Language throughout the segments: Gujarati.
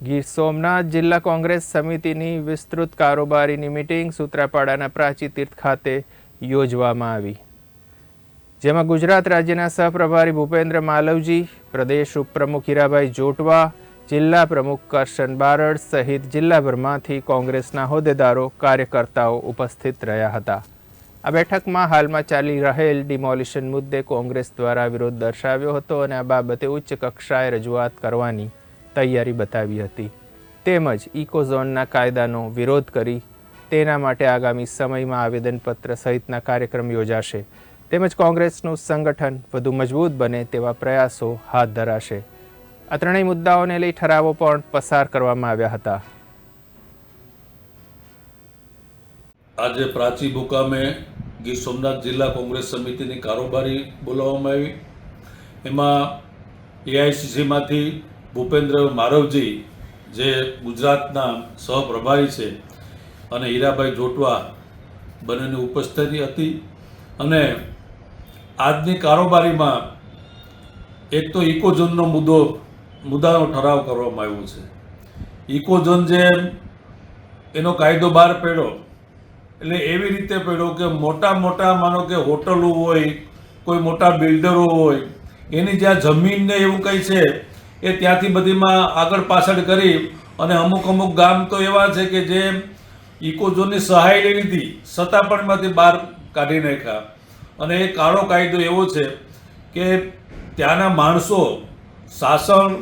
ગીર સોમનાથ જિલ્લા કોંગ્રેસ સમિતિની વિસ્તૃત કારોબારીની મિટિંગ સૂત્રાપાડાના પ્રાચી તીર્થ ખાતે યોજવામાં આવી. જેમાં ગુજરાત રાજ્યના સહપ્રભારી ભૂપેન્દ્ર માલવજી, પ્રદેશ ઉપપ્રમુખ હીરાભાઈ જોટવા, જિલ્લા પ્રમુખ કરશન બારડ સહિત જિલ્લાભરમાંથી કોંગ્રેસના હોદ્દેદારો, કાર્યકર્તાઓ ઉપસ્થિત રહ્યા હતા. આ બેઠકમાં હાલમાં ચાલી રહેલ ડિમોલિશન મુદ્દે કોંગ્રેસ દ્વારા વિરોધ દર્શાવ્યો હતો અને આ બાબતે ઉચ્ચ કક્ષાએ રજૂઆત કરવાની તૈયારી બતાવી હતી. તેમજ ઇકોઝોનના કાયદાનો વિરોધ કરી તેના માટે આગામી સમયમાં આવેદનપત્ર સહિતના કાર્યક્રમ યોજાશે. તેમજ કોંગ્રેસનું સંગઠન વધુ મજબૂત બને તેવા પ્રયાસો હાથ ધરાશે. આ ત્રણેય મુદ્દાઓને લઈ ઠરાવો પણ પસાર કરવામાં આવ્યા હતા. આજે પ્રાચી મુકામે ગીર સોમનાથ જિલ્લા કોંગ્રેસ સમિતિની કારોબારી બોલાવવામાં આવી. એમાં એઆઈસીસીમાંથી ભૂપેન્દ્ર મારવજી, જે ગુજરાતના સહપ્રભારી છે અને હીરાભાઈ જોટવા બંનેની ઉપસ્થિતિ હતી અને આજની કારોબારીમાં એક તો ઇકોઝોનનો મુદ્દો, મુદ્દાનો ઠરાવ કરવામાં આવ્યો છે. ઇકોઝોન જે એનો કાયદો બહાર પડ્યો, એટલે એવી રીતે પડ્યો કે મોટા મોટા માનો કે હોટલો હોય, કોઈ મોટા બિલ્ડરો હોય, એની જ્યાં જમીન ને એવું કંઈ છે એ ત્યાંથી બધીમાં આગળ પાછળ કરી અને અમુક અમુક ગામ તો એવા છે કે જે ઇકોઝોનની સહાય લઈ લીધી છતાં પણ એમાંથી બહાર કાઢી નાખ્યા. અને એ કાળો કાયદો એવો છે કે ત્યાંના માણસો સાસણ,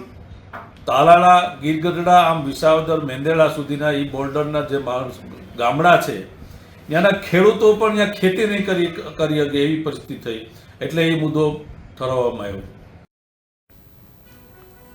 તાલાળા, ગીરગઢડા, આમ વિસાવદર મેંદેડા સુધીના એ બોર્ડરના જે માણસ ગામડા છે, ત્યાંના ખેડૂતો પણ ત્યાં ખેતી નહીં કરી કરી શકે એવી પરિસ્થિતિ થઈ. એટલે એ મુદ્દો ઠરાવવામાં આવ્યો.